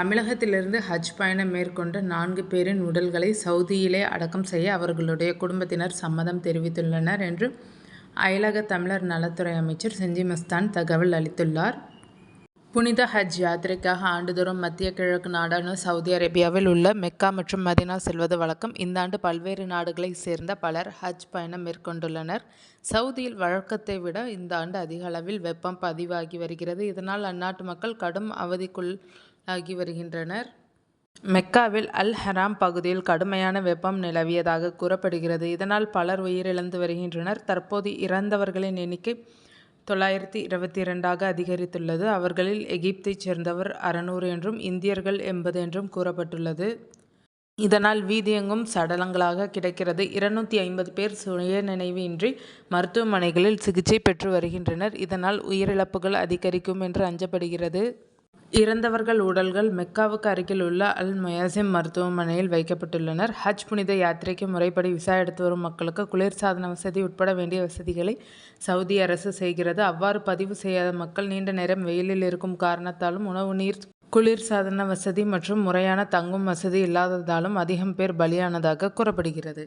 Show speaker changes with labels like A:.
A: தமிழகத்திலிருந்து ஹஜ் பயணம் மேற்கொண்ட நான்கு பேரின் உடல்களை சவுதியிலே அடக்கம் செய்ய அவர்களுடைய குடும்பத்தினர் சம்மதம் தெரிவித்துள்ளனர் என்று அயலக தமிழர் நலத்துறை அமைச்சர் செஞ்சி மஸ்தான் தகவல் அளித்துள்ளார். புனித ஹஜ் யாத்திரைக்காக ஆண்டுதோறும் மத்திய கிழக்கு நாடான சவுதி அரேபியாவில் உள்ள மெக்கா மற்றும் மதீனா செல்வது வழக்கம். இந்தாண்டு பல்வேறு நாடுகளைச் சேர்ந்த பலர் ஹஜ் பயணம் மேற்கொண்டுள்ளனர். சவுதியில் வழக்கத்தை விட இந்தாண்டு அதிக அளவில் வெப்பம் பதிவாகி வருகிறது. இதனால் அந்நாட்டு மக்கள் கடும் அவதிக்குள் ஆகி வருகின்றனர். மெக்காவில் அல் ஹராம் பகுதியில் கடுமையான வெப்பம் நிலவியதாக கூறப்படுகிறது. இதனால் பலர் உயிரிழந்து வருகின்றனர். தற்போது இறந்தவர்களின் எண்ணிக்கை தொள்ளாயிரத்தி இருபத்தி இரண்டாக அதிகரித்துள்ளது. அவர்களில் எகிப்தைச் சேர்ந்தவர் அறநூறு என்றும் இந்தியர்கள் எண்பது என்றும் கூறப்பட்டுள்ளது. இதனால் வீதியெங்கும் சடலங்களாக கிடைக்கிறது இருநூத்தி ஐம்பது பேர் சுயநினைவு இன்றி மருத்துவமனைகளில் சிகிச்சை பெற்று வருகின்றனர். இதனால் உயிரிழப்புகள் அதிகரிக்கும் என்று அஞ்சப்படுகிறது. இறந்தவர்கள் உடல்கள் மெக்காவுக்கு அருகில் உள்ள அல் மொயாசிம் மருத்துவமனையில் வைக்கப்பட்டுள்ளனர். ஹஜ் புனித யாத்திரைக்கு முறைப்படி விசா எடுத்து வரும் மக்களுக்கு குளிர்சாதன வசதி உட்பட வேண்டிய வசதிகளை சவுதி அரசு செய்கிறது. அவ்வாறு பதிவு செய்யாத மக்கள் நீண்ட நேரம் வெயிலில் இருக்கும் காரணத்தாலும் உணவு நீர் குளிர்சாதன வசதி மற்றும் முறையான தங்கும் வசதி இல்லாததாலும் அதிகம் பேர் பலியானதாக கூறப்படுகிறது.